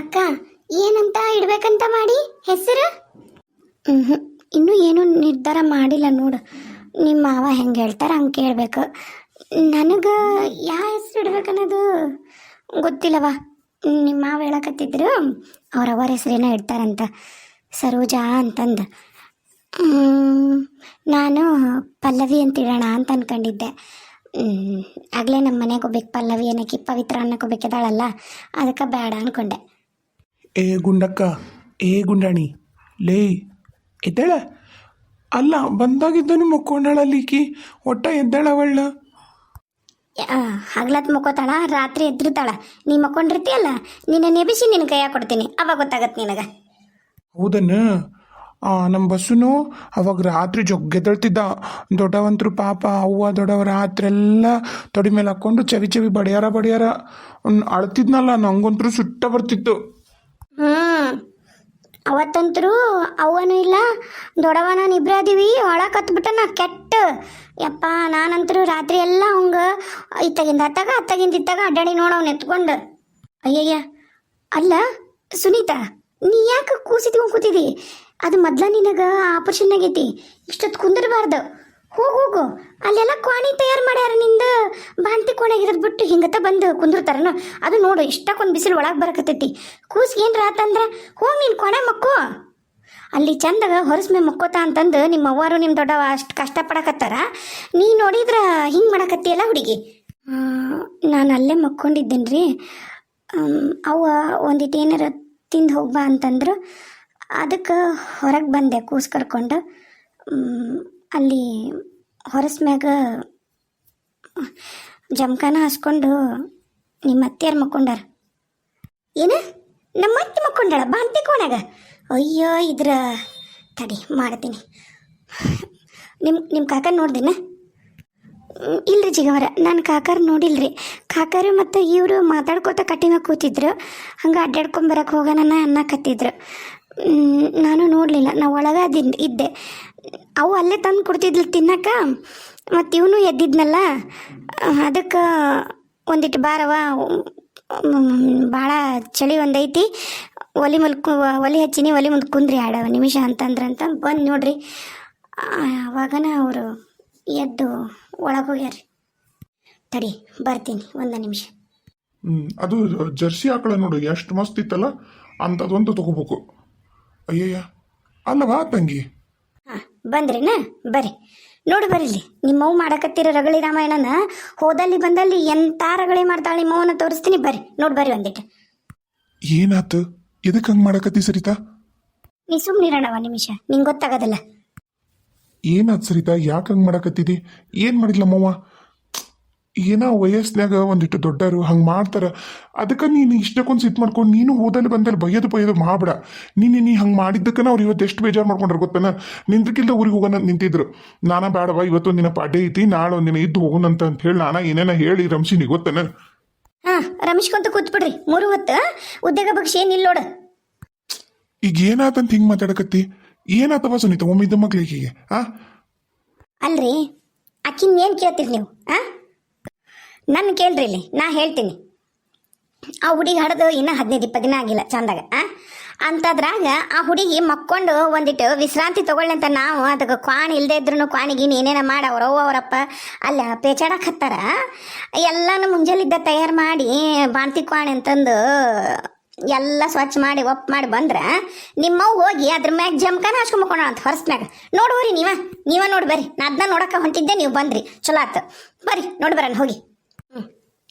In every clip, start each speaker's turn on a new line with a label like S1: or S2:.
S1: ಅಕ್ಕ, ಏನಂತ ಇಡ್ಬೇಕಂತ ಮಾಡಿ? ಹೆಸರು? ಹ್ಞೂ ಇನ್ನೂ ಏನೂ ನಿರ್ಧಾರ ಮಾಡಿಲ್ಲ ನೋಡು. ನಿಮ್ಮ ಮಾವ ಹೆಂಗೆ ಹೇಳ್ತಾರೆ ಹಂಗೆ ಕೇಳಬೇಕು. ನನಗೆ ಯಾವ ಹೆಸರು ಇಡ್ಬೇಕನ್ನೋದು ಗೊತ್ತಿಲ್ಲವ? ನಿಮ್ಮ ಮಾವ ಹೇಳಕತ್ತಿದ್ರು, ಅವ್ರ ಹೆಸರೇನ ಇಡ್ತಾರಂತ. ಸರೋಜಾ ಅಂತಂದು. ನಾನು ಪಲ್ಲವಿ ಅಂತ ಇಡೋಣ ಅಂತ ಅಂದ್ಕೊಂಡಿದ್ದೆ ಆಗಲೇ ಆಗ್ಲೇ ನಮ್ಮ ಮನೆಗೆ ಹೋಗ್ಬೇಕು. ಪಲ್ಲವಿ ಏನಕ್ಕೆ ಪವಿತ್ರ ಅನ್ನಕ್ಕೆ ಹೋಗ್ಬೇಕಿದ್ದಾಳಲ್ಲ ಅದಕ್ಕೆ ಬೇಡ ಅನ್ಕೊಂಡೆ.
S2: ಏ ಗುಂಡಕ್ಕ ಏ ಗುಂಡಾಣಿ ಲೇ ಎದ್ದೇಳ? ಅಲ್ಲ ಬಂದಾಗಿದ್ದನು ಮುಕ್ಕೊಂಡಾಳಲ್ಲಿ ಈಕಿ ಒಟ್ಟ ಎದ್ದಾಳವಳ್ಳ?
S1: ಹಗ್ಲತ್ ಮುಕ್ಕೋತಾಳ ರಾತ್ರಿ ಎದ್ದಿರ್ತಾಳ ನೀ ಮಕ್ಕೊಂಡಿರ್ತೀಯಲ್ಲ ನಿನ್ನ ನೆಬಿಸಿ ನಿನ್ನ ಕೈಯಾಗ ಕೊಡ್ತೀನಿ. ಅವಾಗ ಗೊತ್ತಾಗತ್ತೆ ನಿನಗೆ.
S2: ಹೌದನ್ನ ನಮ್ಮ ಬಸ್ಸುನು ಅವಾಗ ರಾತ್ರಿ ಜೊಗ್ಗೆದಳ್ತಿದ್ದ ದೊಡ್ಡವಂತರು ಪಾಪ ಅವ್ವ ದೊಡ್ಡವ ರಾತ್ರೆಲ್ಲ ತೊಡಿ ಮೇಲೆ ಹಾಕ್ಕೊಂಡು ಚವಿ ಚವಿ ಬಡಿಯಾರ ಬಡಿಯಾರ. ಅಳ್ತಿದ್ನಲ್ಲ ನಂಗಂತರೂ ಸುಟ್ಟ ಬರ್ತಿತ್ತು.
S1: ಹ್ಞೂ ಅವತ್ತಂತರೂ ಅವನು ಇಲ್ಲ ದೊಡವ ನಾನು ಇಬ್ರು ಅದೀವಿ ಒಳ ಕತ್ಬಿಟ್ಟನ ಕೆಟ್ಟ. ಯಪ್ಪ, ನಾನಂತರೂ ರಾತ್ರಿ ಎಲ್ಲ ಅವಂಗ ಇತ್ತಗಿಂದ ಅತ್ತಾಗ, ಅತ್ತಗಿಂದ ಇತ್ತಾಗ ಅಡ್ಡಾಡಿ ನೋಡವ್ ಎತ್ಕೊಂಡು. ಅಯ್ಯಯ್ಯ, ಅಲ್ಲ, ಸುನೀತಾ, ನೀ ಯಾಕೆ ಕೂಸಿದ್ಕೊಂಡು ಕೂತಿದಿ? ಅದು ಮೊದ್ಲ ನಿನಗೆ ಆಪರೇಷನ್ ಆಗೈತಿ ಇಷ್ಟೊತ್ತು ಕುಂದಿರಬಾರ್ದು. ಹೋಗು ಹೋಗು. ಅಲ್ಲೆಲ್ಲ ಕ್ವಾಣಿ ತಯಾರು ಮಾಡ್ಯಾರ ನಿಂದ. ಬಾಂತಿ ಕೋಣೆಗೆ ಇರೋದು ಬಿಟ್ಟು ಹಿಂಗತ್ತ ಬಂದು ಕುಂದಿರ್ತಾರನ. ಅದು ನೋಡು ಇಷ್ಟಕ್ಕೊಂದು ಬಿಸಿಲು ಒಳಗೆ ಬರಕತ್ತೈತಿ. ಕೂಸಿಗೆ ಏನ್ರ ಆತಂದ್ರೆ ಹೋಗಿ ನೀನು ಕೋಣೆ ಮಕ್ಕೋ. ಅಲ್ಲಿ ಚಂದಾಗ ಹೊರಸ್ಮೆ ಮಕ್ಕೋತಾ ಅಂತಂದು ನಿಮ್ಮ ಅವ್ವಾರು ನಿಮ್ಮ ದೊಡ್ಡವ ಅಷ್ಟು ಕಷ್ಟಪಡಕತ್ತಾರ ನೀ ನೋಡಿದ್ರ ಹಿಂಗೆ ಮಾಡಕತ್ತಿಯಲ್ಲ ಹುಡುಗಿ? ನಾನು ಅಲ್ಲೇ ಮಕ್ಕೊಂಡಿದ್ದೇನೆ ರೀ ಅವ ಒಂದಿಟ್ಟು ಏನಾರ ತಿಂದು ಹೋಗ್ಬಾ ಅಂತಂದ್ರು. ಅದಕ್ಕೆ ಹೊರಗೆ ಬಂದೆ ಕೂಸ್ ಕರ್ಕೊಂಡು. ಅಲ್ಲಿ ಹೊರಸ್ಮ್ಯಾಗ ಜಮಖಾನ ಹಾಸ್ಕೊಂಡು ನಿಮ್ಮ ಅತ್ತೆಯಾರು ಮಕ್ಕೊಂಡಾರ. ಏನ? ನಮ್ಮ ಅತ್ತೆ ಮಕ್ಕೊಂಡಾಳ? ಬಾಂತಿ ಕೋಣಾಗ? ಅಯ್ಯೋ, ಇದ್ರ ತಡಿ, ಮಾಡ್ತೀನಿ. ನಿಮ್ಮ ನಿಮ್ಮ ಕಾಕ ನೋಡ್ದೇನ? ಇಲ್ರಿ ಜಿಗವರ, ನಾನು ಕಾಕಾರ ನೋಡಿಲ್ರಿ. ಕಾಕಾರು ಮತ್ತು ಇವರು ಮಾತಾಡ್ಕೋತ ಕಟ್ಟಿನ ಕೂತಿದ್ರು. ಹಂಗೆ ಅಡ್ಡಾಡ್ಕೊಂಬರಕ್ಕೆ ಹೋಗೋಣ ಅನ್ನಕತ್ತಿದ್ರು. ನಾನು ನೋಡಲಿಲ್ಲ. ನಾ ಒಳಗೆ ಇದ್ದೆ. ಅವು ಅಲ್ಲೇ ತಂದು ಕೊಡ್ತಿದ್ಲು ತಿನ್ನಕ ಮತ್ತು ಇವನು ಎದ್ದಿದ್ನಲ್ಲ, ಅದಕ್ಕೆ ಒಂದಿಟ್ಟು ಬಾರವ ಭಾಳ ಚಳಿ ಒಂದೈತಿ, ಒಲಿ ಮಲ್ಕು ಒಲಿ ಹಚ್ಚಿನಿ, ಒಲಿ ಮುಂದೆ ಕುಂದ್ರಿ ಆಡ ನಿಮಿಷ ಅಂತಂದ್ರಂತ ಬಂದು ನೋಡ್ರಿ. ಅವಾಗನ ಅವರು ಎದ್ದು ಒಳಗೆ ಹೋಗ್ಯಾರ. ತಡಿ, ಬರ್ತೀನಿ, ಒಂದು ನಿಮಿಷ.
S3: ಅದು ಜರ್ಸಿ ಆಕಳ ನೋಡು, ಎಷ್ಟು ಮಸ್ತ್ ಇತ್ತಲ್ಲ ಅಂಥದ್ದೊಂದು ತಗೋಬೇಕು. ಅಯ್ಯಯ್ಯ ಅಲ್ಲವಾ ತಂಗಿ.
S1: ಬಂದ್ರಿನ? ಬರ್ರಿ. ನೋಡಿ ಬರ್ರಿ. ನಿಮ್ಮವ್ ಮಾಡಕತ್ತಿರ ರಗಳಿ ರಾಮಾಯಣನ ಹೋದಲ್ಲಿ ಬಂದಲ್ಲಿ ಎಂಥ ರಗಳಿ ಮಾಡ್ತಾಳೆ ನಿಮ್ಮವನ್ನ ತೋರಿಸ್ತೀನಿ. ಬರ್ರಿ. ನೋಡಿ ಬರ್ರಿ ಒಂದಿಟ್ಟು
S3: ಏನಾತು? ಇದಕ್ಕೆ ಹಂಗೆ ಮಾಡಕತ್ತಿ ಸರಿತಾ?
S1: ನೀ ಸುಮ್ಮನಿರೋಣವ ನಿಮಿಷ. ನಿಂಗೆ ಗೊತ್ತಾಗೋದಿಲ್ಲ.
S3: ಏನಾತ್ ಸರಿತಾ? ಯಾಕೆ ಹಂಗೆ ಮಾಡಕತ್ತಿದಿ? ಏನು ಮಾಡಿದ್ಲಮ್ಮವ್ವ? ಮವ್ವ ಏನೋ ವಯಸ್ಸಿನಾಗ ಒಂದಿಟ್ಟು ದೊಡ್ಡರು ಹಂಗೆ ಮಾಡ್ತಾರ. ಅದಕ್ಕೆ ನೀನು ಇಷ್ಟಕ್ಕೊಂದು ಸಿಟ್ಟು ಮಾಡ್ಕೊಂಡು ನೀನು ಹೋದಲ್ಲಿ ಬಂದಲ್ಲಿ ಬೈಯೋದು ಬೈಯೋದು ಮಾಡಬೇಡ. ನೀನು ನೀ ಹಂಗೆ ಮಾಡಿದ್ದಕ್ಕನ ಅವ್ರು ಇವತ್ತು ಎಷ್ಟು ಬೇಜಾರು ಮಾಡ್ಕೊಂಡ್ರೆ ಗೊತ್ತನ? ನಿಂದಕ್ಕಿಲ್ದ ಊರಿಗೆ ಹೋಗೋಣ ನಿಂತಿದ್ರು. ನಾನು ಬೇಡವಾ ಇವತ್ತು ನಿನ್ನ ಪಾಡ್ಯ ಐತಿ ನಾಳೆ ಒಂದಿನ ಇದ್ದು ಹೋಗೋಣಂತ ಅಂತ ಹೇಳಿ ನಾನು ಏನೇನ ಹೇಳಿ ರಮ್ಸಿನಿ ಗೊತ್ತನ?
S1: ಹಾಂ ರಮೇಶ್ಕೊಂತ ಕೂತ್ಬಿಡ್ರಿ ಮೂರು ಹೊತ್ತು ಉದ್ಯೋಗ ಬಗ್ಗೆ ಏನಿಲ್ಲ ನೋಡು.
S3: ಈಗ ಏನಾತಂತ ಹಿಂಗೆ ಮಾತಾಡಕತ್ತಿ? ಏನಾತವ ಸುನೀತ ಒಮ್ಮೆ ಇದ್ದ ಮಕ್ಳಿಗೆ ಆ?
S1: ಅಲ್ರಿ ಅಕ್ಕಿನ ಏನು ಕೇಳ್ತೀರಿ ನೀವು ಆ? ನನ್ನ ಕೇಳ್ರಿ ಇಲ್ಲಿ, ನಾ ಹೇಳ್ತೀನಿ. ಆ ಹುಡುಗಿ ಹಡ್ದು ಇನ್ನೂ ಹದಿನೈದು, ಇಪ್ಪತ್ತು ದಿನ ಆಗಿಲ್ಲ ಚಂದಾಗ, ಆ? ಅಂಥದ್ರಾಗ ಆ ಹುಡುಗಿ ಮಕ್ಕೊಂಡು ಒಂದಿಟ್ಟು ವಿಶ್ರಾಂತಿ ತಗೊಳ್ಳಿ ಅಂತ ನಾವು ಅದಕ್ಕೆ ಕ್ವಾಣಿ ಇಲ್ಲದೆ ಇದ್ರು ಕ್ವಾಣಿಗೆ ಏನೇನ ಮಾಡಿ, ಅವ್ರವ್ವ ಅವರಪ್ಪ ಅಲ್ಲ ಪೇಚಾಡಕ್ಕೆ ಹತ್ತಾರ? ಎಲ್ಲನೂ ಮುಂಜಾಲಿದ್ದ ತಯಾರು ಮಾಡಿ ಬಾಣ್ತಿ ಕ್ವಾಣಿ ಅಂತಂದು ಎಲ್ಲ ಸ್ವಚ್ಛ ಮಾಡಿ ಒಪ್ ಮಾಡಿ ಬಂದ್ರೆ ನಿಮ್ಮವ್ ಹೋಗಿ ಅದ್ರ ಮ್ಯಾಗ ಜಮ್ಕನ ಹಾಸ್ಕೊಂಬಕೋಣ ಅಂತ ಹೊರಸ್ನಾಗ. ರೀ ನೀವ ನೀವ ನೋಡಿ ಬರ್ರಿ, ನಾ ಅದನ್ನ ನೋಡಕ್ಕೆ ಹೊಂಟಿದ್ದೆ, ನೀವು ಬಂದ್ರಿ. ಚಲೋ ಆತು. ಬರ್ರಿ, ನೋಡಿ ಹೋಗಿ.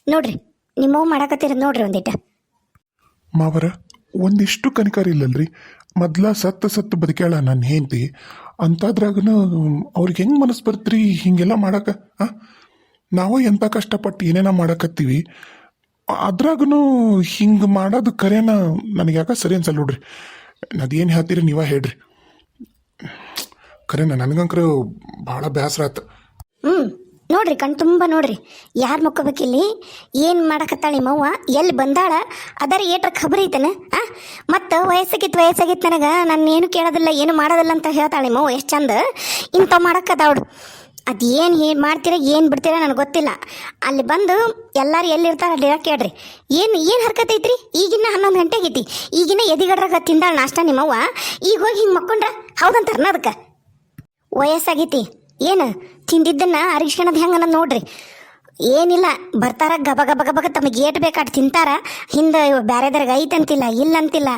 S1: ನೋಡ್ರಿ ನಿಮ್ಮವ್ ಮಾಡಾಕತ್ತೀರ ನೋಡ್ರಿ ಒಂದಿಟ್ಟು
S3: ಮಾವರ ಒಂದಿಷ್ಟು ಕನಿಕಾರ ಇಲ್ಲಲ್ರಿ. ಮೊದ್ಲ ಸತ್ತ ಸತ್ತು ಬದುಕ್ಯಾಳ ನನ್ನ ಹೆಂಡತಿ. ಅಂತಾದ್ರಾಗನ ಅವ್ರಿಗೆ ಹೆಂಗೆ ಮನಸ್ಸು ಬರ್ತ್ರಿ ಹಿಂಗೆಲ್ಲ ಮಾಡಕ ಆ? ನಾವು ಎಂಥ ಕಷ್ಟಪಟ್ಟು ಏನೇನ ಮಾಡಕತ್ತೀವಿ. ಅದ್ರಾಗನು ಹಿಂಗೆ ಮಾಡೋದು ಕರೆನ ನನಗೆ ಯಾಕೆ ಸರಿ ಅನ್ಸಲ್ಲ ನೋಡ್ರಿ. ಅದೇನು ಹೇಳ್ತೀರಿ ನೀವ ಹೇಳ್ರಿ. ಕರೆನ ನನಗಂಕ್ರ ಭಾಳ ಬೇಸರ ಆತು
S1: ಹ್ಞೂ ನೋಡ್ರಿ, ಕಣ್ ತುಂಬ ನೋಡ್ರಿ. ಯಾರು ಮುಕ್ಕಬೇಕಿಲ್ಲಿ ಏನು ಮಾಡಕತ್ತಾಳೆ ಮವ್ವ? ಎಲ್ಲಿ ಬಂದಾಳ? ಅದರ ಏಟ್ರ ಖಬರ್ ಐತನ? ಆ? ಮತ್ತು ವಯಸ್ಸಾಗಿತ್ತು ವಯಸ್ಸಾಗಿತ್ತು ನನಗೆ. ನಾನು ಏನು ಕೇಳೋದಿಲ್ಲ, ಏನು ಮಾಡೋದಿಲ್ಲ ಅಂತ ಹೇಳ್ತಾಳೆ ಮವ್ವ. ಎಷ್ಟು ಚಂದ. ಇಂಥವು ಮಾಡಕ್ಕದಾವಡು ಅದು ಏನು ಹೇ, ಮಾಡ್ತೀರ, ಏನು ಬಿಡ್ತೀರ ನನಗೆ ಗೊತ್ತಿಲ್ಲ. ಅಲ್ಲಿ ಬಂದು ಎಲ್ಲರೂ ಎಲ್ಲಿರ್ತಾರೆ ಅಲ್ಲಿ ಕೇಳ್ರಿ ಏನು ಏನು ಹರ್ಕತ್ ಐತ್ರಿ? ಈಗಿನ ಹನ್ನೊಂದು ಗಂಟೆ ಆಗೈತಿ. ಈಗಿನ ಎದಿಗಡ್ರಾಗ ತಿಂದಾಳ ನಾಷ್ಟ ನಿಮ್ಮವ್ವ ಈಗ ಹೋಗಿ ಹಿಂಗೆ ಮಕ್ಕೊಂಡ್ರ? ಹೌದಂತಾರನ ಅದಕ್ಕೆ ವಯಸ್ಸಾಗೈತಿ. ಏನು? ತಿಂದಿದ್ದನ್ನ ಅರಿಶಿಣದ ಹೆಂಗೆ ನೋಡ್ರಿ. ಏನಿಲ್ಲ, ಬರ್ತಾರ ಗಬ ಗಬ ಗಬಗ ತಮಗೆ ಏಟ್ ಬೇಕಾಟ್ ತಿಂತಾರ. ಹಿಂದೆ ಬ್ಯಾರೆದ್ರಾಗ ಐತಂತಿಲ್ಲ, ಇಲ್ಲಂತಿಲ್ಲ.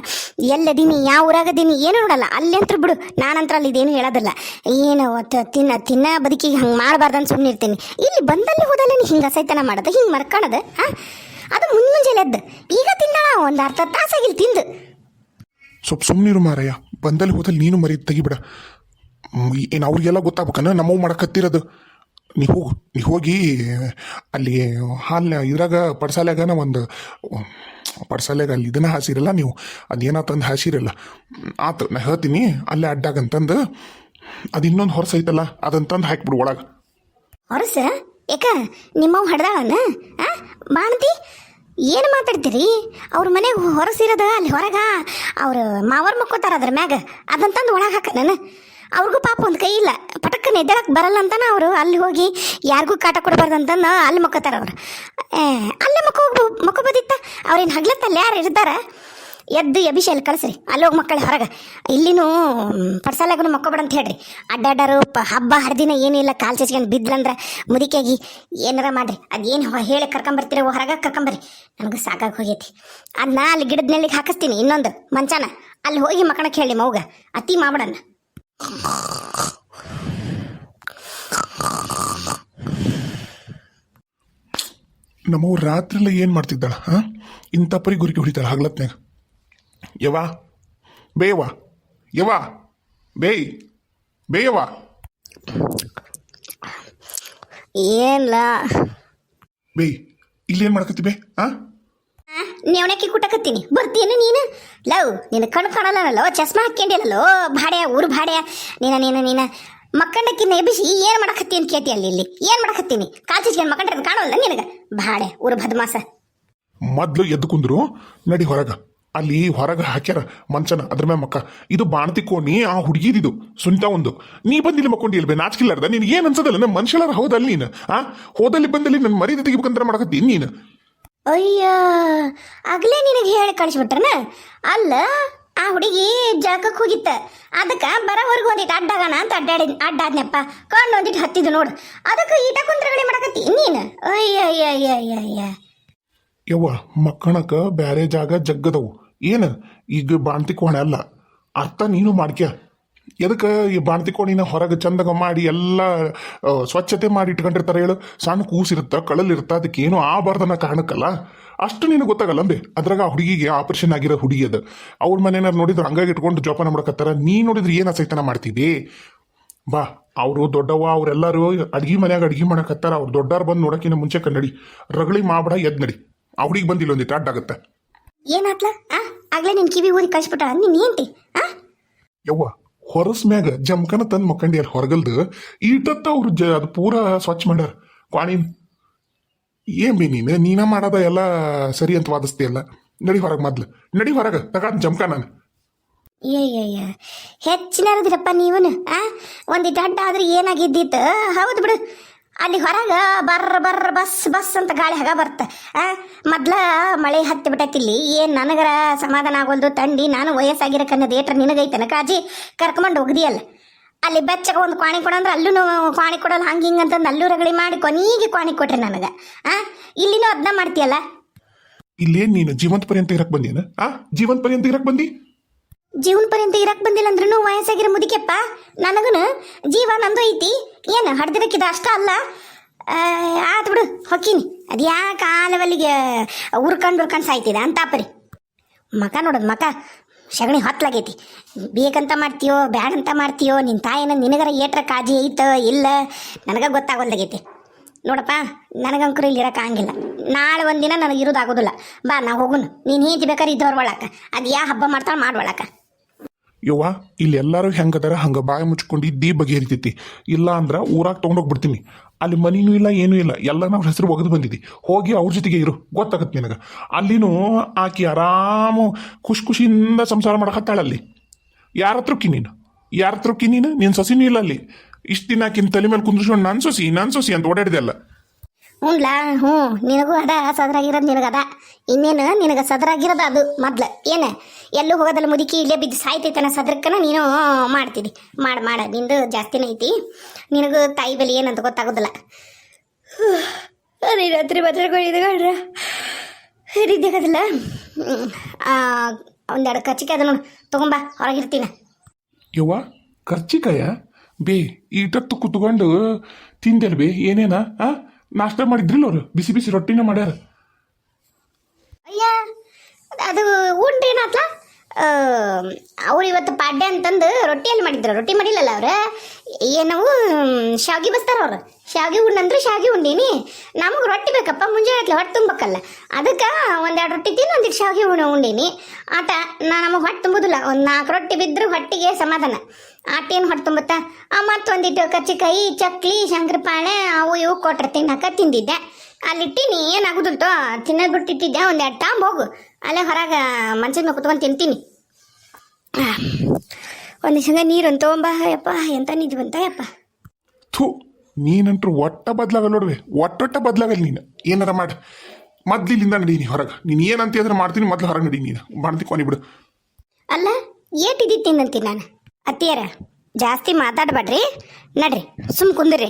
S1: ಎಲ್ಲದೀನಿ, ಯಾವ ಊರಾಗದೀನಿ, ಏನು ನೋಡಲ್ಲ. ಅಲ್ಲಂತ್ರ ಬಿಡು, ನಾನಂತ್ರ ಅಲ್ಲಿ ಇದೇನು ಹೇಳೋದಿಲ್ಲ. ಏನು ತಿನ್ನ ತಿನ್ನ ಬದುಕಿಗೆ ಹಂಗೆ ಮಾಡಬಾರ್ದಂತ ಸುಮ್ಮನೆ ಇರ್ತೀನಿ. ಇಲ್ಲಿ ಬಂದಲ್ಲಿ ಹೋದಲ್ಲಿ ಹಿಂಗೆ ಅಸೈತನ ಮಾಡೋದು, ಹಿಂಗೆ ಮರ್ಕೊಳದು ಹಾಂ? ಅದು ಮುಂಜಾನೆ ಎದ್ದು ಈಗ ತಿಂದಾಳ ಒಂದು ಅರ್ಧ ತಾಸಾಗಿಲ್ಲ ತಿಂದು.
S3: ಸ್ವಲ್ಪ ಸುಮ್ಮನಿರು ಮಾರಯ್ಯ. ಬಂದಲ್ಲಿ ಹೋದಲ್ಲಿ ನೀನು ಮರಿ ತೆಗಿಬಿಡ. ಏನು ಅವ್ರಿಗೆಲ್ಲ ಗೊತ್ತಾಗ್ಬೇಕನ್ನ ನಮ್ಮವ್ ಮಾಡಕತ್ತಿರೋದು. ನೀ ಹೋಗು, ನೀ ಹೋಗಿ, ಅಲ್ಲಿ ಹಾಲ್, ಇದ್ರಾಗ ಪಡ್ಸಾಲ್ಯಾಗನ ಒಂದು ಪಡ್ಸಾಲ್ಯಾಗ ಅಲ್ಲಿ ಇದನ್ನ ಹಾಸಿರಲ್ಲ ನೀವು? ಅದೇನೋ ತಂದು ಹಾಸಿರಲ್ಲ. ಆತು, ನಾ ಹೇಳ್ತೀನಿ, ಅಲ್ಲೇ ಅಡ್ಡಾಗಂತಂದು ಅದು ಇನ್ನೊಂದು ಹೊರಸ ಐತಲ್ಲ ಅದನ್ನ ತಂದು ಹಾಕ್ಬಿಡು ಒಳಗೆ.
S1: ಹೊರಸ? ಏಕ ನಿಮ್ಮವ್ ಹಡ್ದಾಳನ? ಬಾಣತಿ ಏನು ಮಾತಾಡ್ತೀರಿ? ಅವ್ರ ಮನೆಗೆ ಹೊರಸಿರೋದ ಅಲ್ಲಿ ಹೊರಗ? ಅವ್ರ ಮಾವರ್ ಮಕ್ಕೋತಾರ ಅದ್ರ ಮ್ಯಾಗ ಅದಂತಂದು ಒಳಗೆ ಹಾಕ ನಾನು. ಅವ್ರಿಗೂ ಪಾಪ ಒಂದು ಕೈ ಇಲ್ಲ. ಪಟಕ್ಕ ಎದ್ದೇಳಕ್ಕೆ ಬರಲ್ಲ ಅಂತಾನ ಅವರು. ಅಲ್ಲಿ ಹೋಗಿ ಯಾರಿಗೂ ಕಾಟ ಕೊಡಬಾರ್ದು ಅಲ್ಲಿ ಮಕ್ಕೋತಾರೆ ಅವರು. ಅಲ್ಲೇ ಮಕ್ಕ ಮಕ್ಕೋಬೋದಿತ್ತ ಅವ್ರೇನು ಹಗ್ಲತ್ತಲ್ಲಿ, ಯಾರು ಇರ್ತಾರ? ಎದ್ದು ಎಬಿಶಲ್ಲಿ ಕಳಿಸ್ರಿ. ಅಲ್ಲಿ ಹೋಗಿ ಮಕ್ಕಳು ಹೊರಗೆ. ಇಲ್ಲಿನೂ ಪಡ್ಸಲಾಗೂ ಮಕ್ಕೊಬೇಡ ಅಂತ ಹೇಳ್ರಿ. ಅಡ್ಡಾಡರು ಹಬ್ಬ, ಹರಿದಿನ ಏನಿಲ್ಲ ಕಾಲು ಚಚ್ಕೊಂಡು ಬಿದ್ಲಂದ್ರೆ ಮುದಿಕೆಯಾಗಿ ಏನಾರ ಮಾಡ್ರಿ. ಅದೇನು ಹೇಳಿ ಕರ್ಕೊಂಬರ್ತೀರಿ, ಹೊರಗೆ ಕರ್ಕೊಂಬರ್ರಿ. ನನಗೆ ಸಾಕಾಗಿ ಹೋಗೈತಿ. ಅದನ್ನ ಅಲ್ಲಿ ಗಿಡದ ನೆಲ್ಲಿಗೆ ಹಾಕಿಸ್ತೀನಿ ಇನ್ನೊಂದು. ಮಂಚಾನ. ಅಲ್ಲಿ ಹೋಗಿ ಮಕ್ಕಳಕ್ಕೆ ಹೇಳಿ ಮೌಗ ಅತಿ ಮಾಡ್ಬಿಡಣ್ಣ
S3: ನಮ್ಮವ್ರು ರಾತ್ರಿಲ್ಲ ಏನು ಮಾಡ್ತಿದ್ದಾಳ ಹಾಂ? ಇಂಥ ಪರಿ ಗುರಿಕೆ ಹೊಡಿತಾಳ ಹಗ್ಲತ್ನಾಗ ಯವಾ ಬೇವಾ ಯವಾ ಬೇಯ್. ಬೇಯವ್ವ?
S1: ಏನ್ಲ?
S3: ಬೇಯ್. ಇಲ್ಲೇನು ಮಾಡ್ಕತ್ತಿ ಬೇ ಹಾಂ?
S1: ನೆವಣಕ್ಕಿ ಕುಟಕತ್ತೀನಿ ಬರ್ತೀನಿ ನೀನು. ಲವ್, ನಿನ್ನ ಕಣ್ಣು ಕಾಣಲ್ಲನಲ್ಲೋ, ಚಸ್ಮಾ ಹಾಕ್ಕೊಂಡಿಲ್ಲಲ್ಲೋ ಭಾಡ್ಯ, ಊರು ಭಾಡ್ಯ. ನೀನ ನೀನ, ನೀನು. ಮಕ್ಕಂಡಕ್ಕಿನ್ನ ಎಬ್ಬಿಸಿ ಏನು ಮಾಡಕತ್ತಿ ಅಂತ ಕೇಳ್ತಿ ಅಲ್ಲಿ ಇಲ್ಲಿ? ಏನು ಮಾಡಕತ್ತೀನಿ? ಕಾಲ್ ಚಿಚ್ಕೊಂಡು ಮಕ್ಕಂಡ್ರೆ ಕಾಣೋಲ್ಲ ನಿನಗೆ? ಭಾಡೆ ಊರು ಬದಮಾಸ
S3: ಮೊದ್ಲು ಎದ್ದು ಕುಂದ್ರು, ನಡಿ ಹೊರಗ. ಅಲ್ಲಿ ಹೊರಗೆ ಹಾಕ್ಯಾರ ಮಂಚನ, ಅದ್ರ ಮೇಲೆ ಮಕ್ಕ. ಇದು ಬಾಣತಿ ಕೋಣಿ, ಆ ಹುಡುಗಿದಿದು ಸುಂಟ ಒಂದು. ನೀ ಬಂದಿಲ್ಲಿ ಮಕ್ಕೊಂಡಿ ಇಲ್ಬೇ ನಾಚಿಕಿಲ್ಲಾರ್ದ? ನೀನು ಏನು ಅನ್ಸದಲ್ಲ ನಮ್ಮ ಮನುಷ್ಯಲಾರ ಹೌದಲ್ಲ ನೀನು, ಆ? ಹೋದಲ್ಲಿ ಬಂದಲ್ಲಿ ನನ್ನ ಮರಿ ತೆಗಿಬೇಕಂತ ಮಾಡಕತ್ತೀನಿ ನೀನು.
S1: ಅಯ್ಯ, ಆಗ್ಲೇ ನಿನಗೆ ಹೇಳಿ ಕಳಿಸ್ಬಿಟ್ರನ? ಅಲ್ಲ, ಆ ಹುಡುಗಿ ಜಾಗಕ್ಕೆ ಹೋಗಿತ್ತ. ಅದಕ್ಕೆ ಬರವರೆಗೂ ಒಂದಿಟ್ಟು ಅಡ್ಡಾಗಣ ಅಂತ ಅಡ್ಡಾಡಿ, ಅಡ್ಡಾದ್ನಪ್ಪ. ಕಣ್ಣು ಒಂದಿಟ್ಟು ಹತ್ತಿದ್ದು ನೋಡು. ಅದಕ್ಕೆ ಈಟ ಕುಂತ್ರಗಳಿ ಮಾಡಕತ್ತಿ, ನೀನು? ಅಯ್ಯ ಅಯ್ಯ ಅಯ್ಯ ಅಯ್ಯ
S3: ಯವ್ವ, ಮಕ್ಕಣಕ್ಕೆ ಬ್ಯಾರೆ ಜಾಗ ಜಗ್ಗದವು. ಏನು? ಈಗ ಬಾಣ್ತಿಕ್ ಹೊಣೆ ಅಲ್ಲ. ಅರ್ಥ ನೀನು ಮಾಡ್ಕ್ಯ? ಎದಕ್ಕೆ ಈ ಬಾಣ್ತಿ ಕೋಣಿನ ಹೊರಗೆ ಚಂದಗ ಮಾಡಿ ಎಲ್ಲ ಸ್ವಚ್ಛತೆ ಮಾಡಿ ಇಟ್ಕೊಂಡಿರ್ತಾರೆ ಹೇಳು. ಸಣ್ಣ ಕೂಸಿರುತ್ತೆ ಕಳಲಿರುತ್ತ ಅದಕ್ಕೆ ಏನು ಆಗಬಾರ್ದನ್ನ ಕಾರಣಕ್ಕಲ್ಲ. ಅಷ್ಟು ನಿನಗೆ ಗೊತ್ತಾಗಲ್ಲ ಅಂದೆ. ಅದ್ರಾಗ ಆ ಹುಡುಗಿಗೆ ಆಪರೇಷನ್ ಆಗಿರೋ ಹುಡುಗಿ ಅದು. ಅವ್ರ ಮನೆಯವ್ರು ನೋಡಿದ್ರೆ ಹಂಗಾಗಿ ಇಟ್ಕೊಂಡು ಜೋಪಾನ ಮಾಡಕತ್ತಾರ ನೀ ನೋಡಿದ್ರೆ ಏನು ಅಸೈತನ ಮಾಡ್ತಿದ್ದಿ ಬಾ ಅವರು ದೊಡ್ಡವ್ವ ಅವರೆಲ್ಲರೂ ಅಡ್ಗಿ ಮನ್ಯಾಗ ಅಡ್ಗಿ ಮಾಡಕತ್ತಾರ. ಅವ್ರು ದೊಡ್ಡವ್ರು ಬಂದು ನೋಡೋಕಿನ ಮುಂಚೆ ಕನ್ನಡಿ ರಗಳಿ ಮಾಬಡ ಎದ್ ನಡಿ. ಆ ಹುಡುಗಿ ಬಂದಿಲ್ಲ ಒಂದಿಟ್ಟು ಅಡ್ಡಾಗತ್ತೆ.
S1: ಏನಾತ್ಲ ಆಗ್ಲೇ ನಿನ್ ಕಿವಿ ಊದಿ ಕಳ್ಸ್ಬಿಟ್ಟ. ನೀನ್ ಏನ್ತಿ
S3: ಯವ್ವ ಹೊರಸ್ ಮ್ಯಾಗ ಜಮ್ಕನ ತಂದ್ ಅಲ್ಲಿ ಹೊರಗಲ್ದು ಈಟತ್ತ ಅವ್ರು ಜ ಅದು ಪೂರ ಸ್ವಚ್ಛ ಮಾಡ್ಯಾರ. ಕ್ವಾಣಿನ್ ಏನ್ ಬಿ ನೀನು? ನೀನ ಮಾಡೋದ ಎಲ್ಲ ಸರಿ ಅಂತ ವಾದಿಸ್ತೀಯಲ್ಲ? ನಡಿ ಹೊರಗೆ ಮೊದ್ಲು. ನಡಿ ಹೊರಗೆ. ತಗೊಂಡ್ ಜಮ್ಕ ನಾನು.
S1: ಏಯ್ಯಯ್ಯ ಹೆಚ್ಚಿನರದಿರಪ್ಪ ನೀವನು, ಆ? ಆದ್ರೆ ಏನಾಗಿದ್ದಿತ್ತು ಹೌದು ಬಿಡು. ಅಲ್ಲಿ ಹೊರಗೆ ಬರ್ರ ಬರ್ರ ಬಸ್ ಬಸ್ ಅಂತ ಗಾಳಿ ಹಗ ಬರ್ತ. ಮೊದ್ಲ ಮಳೆ ಹತ್ತಿ ಬಿಟ್ಟೈತಿ ಇಲ್ಲಿ. ಏನು ನನಗರ ಸಮಾಧಾನ ಆಗೋಲ್ದು ತಂಡಿ? ನಾನು ವಯಸ್ಸಾಗಿರಕ್ಕನ್ನೋದು ಏಟ್ರ ನಿನಗೈತನ ಕಾಜಿ? ಕರ್ಕೊಂಡು ಹೋಗ್ದಿಯಲ್ಲ. ಅಲ್ಲಿ ಬೆಚ್ಚಗ ಒಂದು ಕ್ವಾಣಿ ಕೊಡಂದ್ರೆ ಅಲ್ಲೂ ಕ್ವಾಣಿ ಕೊಡಲ್ಲ. ಹಂಗೆ ಹಿಂಗೆ ಅಂತಂದು ಅಲ್ಲೂ ರಗಳಿ ಮಾಡಿ ಕೊನೀಗೆ ಕ್ವಾಣಿ ಕೊಟ್ರಿ ನನಗೆ. ಆ, ಇಲ್ಲಿನೂ ಅದನ್ನ ಮಾಡ್ತೀಯಲ್ಲ?
S3: ಇಲ್ಲೇನು ನೀನು? ಜೀವಂತ ಪರ್ಯಂತ ಇರಕ್ ಬಂದೇನ ಆ, ಜೀವಂತ ಪರ್ಯಂತ ಇರಕ್ ಬಂದಿ?
S1: ಜೀವನ ಪರ್ಯಂತ ಇರಕ್ ಬಂದಿಲ್ಲ ಅಂದ್ರೂ ವಯಸ್ಸಾಗಿರೋ ಮುದಿಕೆಪ್ಪ ನನಗೂನು ಜೀವ ನಂದು ಐತಿ. ಏನು ಹಡ್ದಿರಕ್ಕಿದ ಅಷ್ಟ ಅಲ್ಲ. ಆತ್ ಬಿಡು, ಹೊಕ್ಕೀನಿ. ಅದು ಯಾಕೆ ಆ ಉರ್ಕಂಡು ಉರ್ಕಂಡು ಸಾಯ್ತಿದೆ? ಅಂತಾಪರಿ ಮಕ ನೋಡೋದು ಮಕ. ಸಗಣಿ ಹೊತ್ತಲಾಗೈತಿ ಬೇಕಂತ ಮಾಡ್ತೀಯೋ, ಬ್ಯಾಡಂತ ಮಾಡ್ತೀಯೋ ನಿನ್ನ ತಾಯಿನ ನಿನಗರ ಏಟ್ರ ಕಾಜಿ ಐತೋ ಇಲ್ಲ? ನನಗೆ ಗೊತ್ತಾಗೋಲ್ದಾಗೈತಿ. ನೋಡಪ್ಪ, ನನಗಂಕರು ಇಲ್ಲಿ ಇರೋಕ್ಕಾಗಿಲ್ಲ ನಾಳೆ ಒಂದಿನ ನನಗೆ ಇರೋದಾಗೋದಿಲ್ಲ. ಬಾ, ನಾ ಹೋಗುನು. ನೀನು ಹೇಂತಿ ಬೇಕಾದ್ರೆ ಇದ್ದವ್ರು ಒಳಕ್ಕೆ ಅದು ಯಾ ಹಬ್ಬ ಮಾಡ್ತಾಳೆ ಮಾಡ್ಕೊಳಕ
S3: ಯವ್ವ, ಇಲ್ಲಿ ಎಲ್ಲರೂ ಹೆಂಗದಾರ ಹಂಗ ಬಾಯಿ ಮುಚ್ಕೊಂಡು ಇದ್ದೀ ಬಗೆಹರಿತೈತಿ ಇಲ್ಲ ಅಂದ್ರೆ ಊರಾಗ ತೊಗೊಂಡೋಗ್ಬಿಡ್ತೀನಿ ಅಲ್ಲಿ ಮನಿನೂ ಇಲ್ಲ, ಏನೂ ಇಲ್ಲ. ಎಲ್ಲ ನಾವು ಹೆಸರು ಒಗೆದು ಬಂದಿದ್ದಿ. ಹೋಗಿ ಅವ್ರ ಜೊತೆಗೆ ಇರು. ಗೊತ್ತಾಗತ್ತೆ ನಿನಗೆ. ಅಲ್ಲಿನೂ ಆಕಿ ಆರಾಮು ಖುಷಿ ಖುಷಿಯಿಂದ ಸಂಸಾರ ಮಾಡಕತ್ತಾಳ ಅಲ್ಲಿ. ಯಾರ ಹತ್ರಕ್ಕಿ ನೀನು? ಯಾರ ಹತ್ರಕ್ಕಿ ನೀನು? ನಿನ್ನ ಸೊಸಿನೂ ಇಲ್ಲ ಅಲ್ಲಿ. ಇಷ್ಟು ದಿನ ಆಕಿನ ತಲೆ ಮೇಲೆ ಕುಂದ್ರಿಸ್ಕೊಂಡು ನಾನು ಸೊಸಿ ನಾನು ಸೊಸಿ ಅಂತ ಓಡಾಡಿದೆ ಅಲ್ಲ.
S1: ಹ್ಞೂನ್ಲ ಹ್ಞೂ ನಿನಗೂ ಅದ ಸದರಾಗಿರೋದು ನಿನಗದ. ಇನ್ನೇನು ನಿನಗೆ ಸದರಾಗಿರೋದು ಅದು ಮೊದ್ಲು. ಏನು? ಎಲ್ಲೂ ಹೋಗೋದಲ್ಲ ಮುದುಕಿ ಇಲ್ಲೇ ಬಿದ್ದು ಸಾಯ್ತೈತನ ಸದ್ರಕ್ಕನ? ನೀನು ಮಾಡ್ತಿದ್ದಿ ಮಾಡಿ ಮಾಡ ನಿಂದು ಜಾಸ್ತಿನೇ ಐತಿ. ನಿನಗೂ ತಾಯಿ ಬೆಲೆ ಏನಂತ ಗೊತ್ತಾಗೋದಿಲ್ಲ. ಅದೇ ರಾತ್ರಿ ಬಚ್ಚರ್ಕೊಂಡಿದ್ದ ಹಿರಿದ್ದಾಗದಿಲ್ಲ ಒಂದೆರಡು ಕಚ್ಚಿಕೆ ಅದ ನೋಡು. ತೊಗೊಂಬಾ ಹೊರಗಿರ್ತೀನಿ
S3: ಯವ್ವ ಕರ್ಚಿಕಾಯ? ಬೇ ಈಟತ್ತು ಕುತ್ಕೊಂಡು ತಿಂದೆಲ್ ಬೇ ಏನೇನ ಆ? ನಾಷ್ಟ ಮಾಡಿದ್ರಿಲ್ಲ ಅವ್ರು? ಬಿಸಿ ಬಿಸಿ ರೊಟ್ಟಿನ ಮಾಡ್ಯಾರ.
S1: ಅಯ್ಯ, ಅದು ಉಂಡ್ರೇನಾತ್ಲ ಅವ್ರು ಇವತ್ತು ಪಾಡ್ಯ ಅಂತಂದು ರೊಟ್ಟಿಯಲ್ಲಿ ಮಾಡಿದ್ರು. ರೊಟ್ಟಿ ಮಾಡಿಲ್ಲಲ್ಲ ಅವ್ರು? ಏನವು ಶಾವ್ಗಿ ಬಸ್ತಾರ ಅವ್ರು. ಶಾವಿಗೆ ಉಂಡಂದ್ರೆ ಶಾವ್ಗಿ ಉಂಡೀನಿ. ನಮಗೆ ರೊಟ್ಟಿ ಬೇಕಪ್ಪ, ಮುಂಜಾನೆ ಹೊಟ್ಟೆ ತುಂಬಬೇಕಲ್ಲ. ಅದಕ್ಕೆ ಒಂದೆರಡು ರೊಟ್ಟಿ ತಿನ್ನು ಒಂದಿಟ್ಟು ಶಾವಿಗೆ ಉಣ ಉಂಡೀನಿ. ಆತ, ನಾ ನಮಗೆ ಹೊಟ್ಟೆ ತುಂಬುದಿಲ್ಲ. ಒಂದು ನಾಲ್ಕು ರೊಟ್ಟಿ ಬಿದ್ದರೂ ಹೊಟ್ಟಿಗೆ ಸಮಾಧಾನ. ಆಟ ಏನು ಹೊಟ್ಟೆ ತುಂಬುತ್ತಾ. ಆ ಮತ್ತೊಂದಿಟ್ಟು ಕಚ್ಚಿಕಾಯಿ ಚಕ್ಲಿ ಶಂಕರಪಾಳೆ ಅವು ಇವು ಕೊಟ್ರೆ ತಿನ್ನಕ ತಿಂದಿದ್ದೆ. ಅಲ್ಲಿಟ್ಟಿನಿ ಏನಾಗುದಿಲ್ತೋ ತಿನ್ನೋದು ಬಿಟ್ಟಿಟ್ಟಿದ್ದೆ ಒಂದು ಎರಡು ತಾಂಬ ಹೋಗು. ಅಲ್ಲೇ ಹೊರಗೆ ಮಂಚದ ಮೇಲೆ ಕುತ್ಕೊಂಡು ತಿಂತೀನಿ. ಒಂದು ಶಂಗ ನೀರು ಅಂತ ತೊಗೊಂಬ ಯಪ್ಪ ಎಂತ ನಿಜ ಬಂತ ಯಪ್ಪ.
S3: ಥೂ ನೀನಂತರೂ ಒಟ್ಟ ಬದ್ಲಾಗಲ್ಲ ನೋಡ್ವೆ. ಒಟ್ಟೊಟ್ಟ ಬದ್ಲಾಗಲ್ಲ ನೀನು. ಏನಾರ ಮಾಡಿ. ಮೊದ್ಲು ಇಲ್ಲಿಂದ ನಡೀನಿ ಹೊರಗೆ. ನೀನು ಏನಂತ ಹೇಳಿದ್ರೆ ಮಾಡ್ತೀನಿ ಮೊದ್ಲು ಹೊರಗೆ ನಡೀನಿ ನೀನು. ಮಾಡ್ತೀನಿ ಕೊನೆ ಬಿಡು.
S1: ಅಲ್ಲ ಏಟಿದ್ದೀನಿ ಅಂತೀನಿ ನಾನು? ಅತ್ತಿಯರ ಜಾಸ್ತಿ ಮಾತಾಡಬೇಡ್ರಿ. ನಡ್ರಿ ಸುಮ್ ಕುಂದ್ರಿ.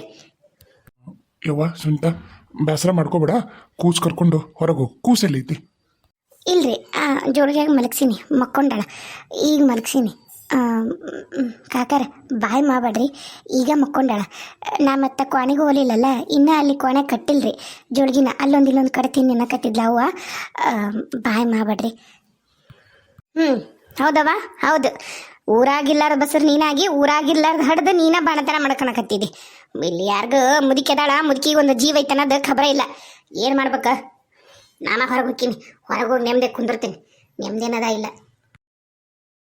S3: ಯವ್ವ ಸುಂಟ ಬೇಸರ ಮಾಡ್ಕೋಬೇಡ. ಕೂಸ್ ಕರ್ಕೊಂಡು ಹೊರಗೆ ಹೋಗು. ಕೂಸಲ್ಲೈತಿ
S1: ಇಲ್ರಿ ಆ ಜೋಳಿಗೆಯಾಗ ಮಲಗ್ಸೀನಿ. ಮಕ್ಕೊಂಡಾಳ. ಈಗ ಮಲಗ್ಸೀನಿ. ಕಾಕಾರ ಬಾಯ್ ಮಾಡಬೇಡ್ರಿ. ಈಗ ಮಕ್ಕೊಂಡಳ. ನಾ ಮತ್ತೆ ಕೋಣೆಗೆ ಹೋಲಿಲ್ಲಲ್ಲ ಇನ್ನೂ ಅಲ್ಲಿ ಕೋಣೆ ಕಟ್ಟಿಲ್ರಿ. ಜೋಳಿಗಿನ ಅಲ್ಲೊಂದು ಇಲ್ಲೊಂದು ಕಟ್ತೀನಿ ಅನ್ನಕತ್ತಿದ್ಲ ಅವ್ವ. ಬಾಯ್ ಮಾಡಬೇಡ್ರಿ. ಹ್ಞೂ ಹೌದವ್ವ? ಹೌದು. ಊರಾಗಿಲ್ಲಾರ ಬಸರ್ ನೀನಾಗಿ ಊರಾಗಿಲ್ಲಾರ್ದ ಹಡ್ದು ನೀನ ಬಾಣತನ ಮಾಡ್ಕೊಳಕತ್ತಿದ್ದಿ ಇಲ್ಲಿ ಯಾರ್ಗ ಮುದುಕಿದಾಳ ಮುದುಕಿಗೆ ಒಂದು ಜೀವ ಐತೆ ಅನ್ನೋದು ಖಬರ ಇಲ್ಲ. ಏನು ಮಾಡ್ಬೇಕ? ನಾನು ಹೊರಗೆ ಹೋಗ್ತೀನಿ. ಹೊರಗೆ ಹೋಗಿ ನೆಮ್ಮದಿ ಕುಂದಿರ್ತೀನಿ. ನೆಮ್ಮದಿನದ ಇಲ್ಲ.